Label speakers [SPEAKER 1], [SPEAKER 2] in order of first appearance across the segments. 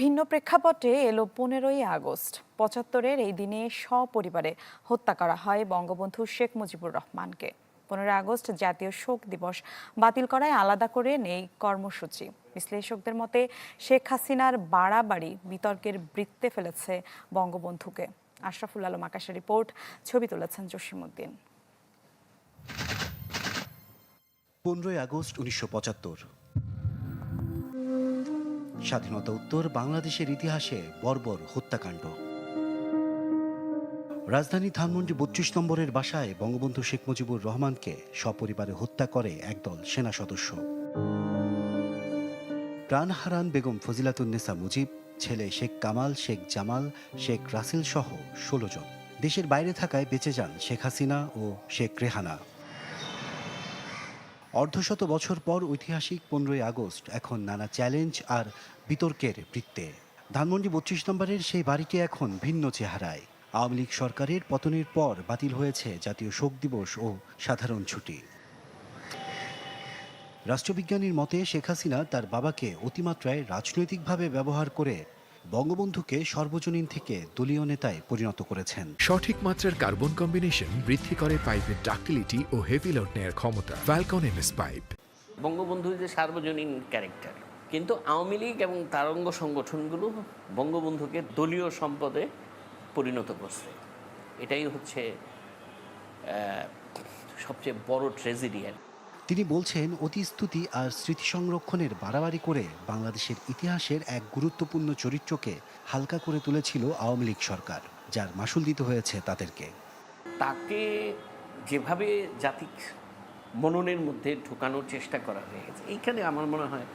[SPEAKER 1] ভিন্ন প্রেক্ষাপটে এলো পনেরোই আগস্ট। পঁচাত্তরের এই দিনে সপরিবারে হত্যা করা হয় বঙ্গবন্ধু শেখ মুজিবুর রহমানকে। পনেরোই আগস্ট জাতীয় শোক দিবস বাতিল করায় আলাদা করে নেই কর্মসূচি। বিশ্লেষকদের মতে, শেখ হাসিনার বাড়াবাড়ি বিতর্কের বৃত্তে ফেলেছে বঙ্গবন্ধুকে। আশরাফুল আলম আকাশের রিপোর্ট, ছবি তুলেছেন জসিমুদ্দিন
[SPEAKER 2] পনেরোই আগস্ট উনিশশো পঁচাত্তর। স্বাধীনতা উত্তর বাংলাদেশের ইতিহাসে বর্বর হত্যাকাণ্ড। রাজধানী ধানমন্ডি বত্রিশ নম্বরের বাসায় বঙ্গবন্ধু শেখ মুজিবুর রহমানকে সপরিবারে হত্যা করে একদল সেনা সদস্য। প্রাণ হারান বেগম ফজিলাতুন্নেসা মুজিব, ছেলে শেখ কামাল, শেখ জামাল, শেখ রাসেল সহ ষোলো জন। দেশের বাইরে থাকায় বেঁচে যান শেখ হাসিনা ও শেখ রেহানা। অর্ধশত বছর পর ঐতিহাসিক পনেরোই আগস্ট এখন নানা চ্যালেঞ্জ আর বিতর্কের বৃত্তে। ধানমন্ডি বত্রিশ নম্বরের সেই বাড়িটি এখন ভিন্ন চেহারায়। আওয়ামী লীগ সরকারের পতনের পর বাতিল হয়েছে জাতীয় শোক দিবস ও সাধারণ ছুটি। রাষ্ট্রবিজ্ঞানীর মতে শেখ হাসিনা তার বাবাকে অতিমাত্রায় রাজনৈতিকভাবে ব্যবহার করে বঙ্গবন্ধুকে সর্বজনীন থেকে দলীয় নেতায় পরিণত করেছেন।
[SPEAKER 3] সঠিক মাত্রার কার্বন কম্বিনেশন বৃদ্ধি করে পাইপের ডাক্টিলিটি ও হেভি লোড নেয়ার ক্ষমতা ফ্যালকন এমএস পাইপ
[SPEAKER 4] বঙ্গবন্ধু যে সার্বজনীন ক্যারেক্টার কিন্তু আওয়ামী লীগ এবং তারঙ্গ সংগঠনগুলো বঙ্গবন্ধুকে দলীয় সম্পদে পরিণত করছে। এটাই হচ্ছে সবচেয়ে বড় ট্রেজেডি আর কি।
[SPEAKER 2] তিনি বলছেন অতি স্তুতি আর স্মৃতি সংরক্ষণের বাড়াবাড়ি করে বাংলাদেশের ইতিহাসের এক গুরুত্বপূর্ণ চরিত্রকে হালকা করে তুলেছিল আওয়ামী লীগ সরকার, যার মাসুল দিতে হয়েছে তাদেরকে।
[SPEAKER 4] তাকে যেভাবে জাতিক মননের মধ্যে ঢোকানোর চেষ্টা করা হয়ে গেছে এইখানে আমার মনে হয়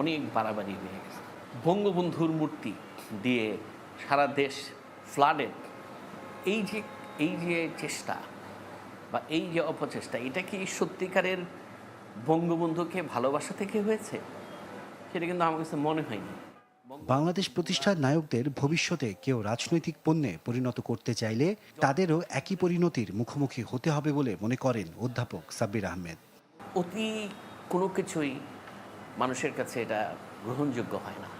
[SPEAKER 4] অনেক বাড়াবাড়ি হয়ে গেছে। বঙ্গবন্ধুর মূর্তি দিয়ে সারা দেশ ফ্লাডেড এই যে এই যে চেষ্টা বা এই যে অপচেষ্টা, এটা কি সত্যিকারের বঙ্গবন্ধুকে ভালোবাসা থেকে হয়েছে? সেটা কিন্তু আমার কাছে মনে হয়নি।
[SPEAKER 2] বাংলাদেশ প্রতিষ্ঠার নায়কদের ভবিষ্যতে কেউ রাজনৈতিক পণ্যে পরিণত করতে চাইলে তাদেরও একই পরিণতির মুখোমুখি হতে হবে বলে মনে করেন অধ্যাপক সাব্বির আহমেদ।
[SPEAKER 4] অতি কোনো কিছুই মানুষের কাছে এটা গ্রহণযোগ্য হয় না।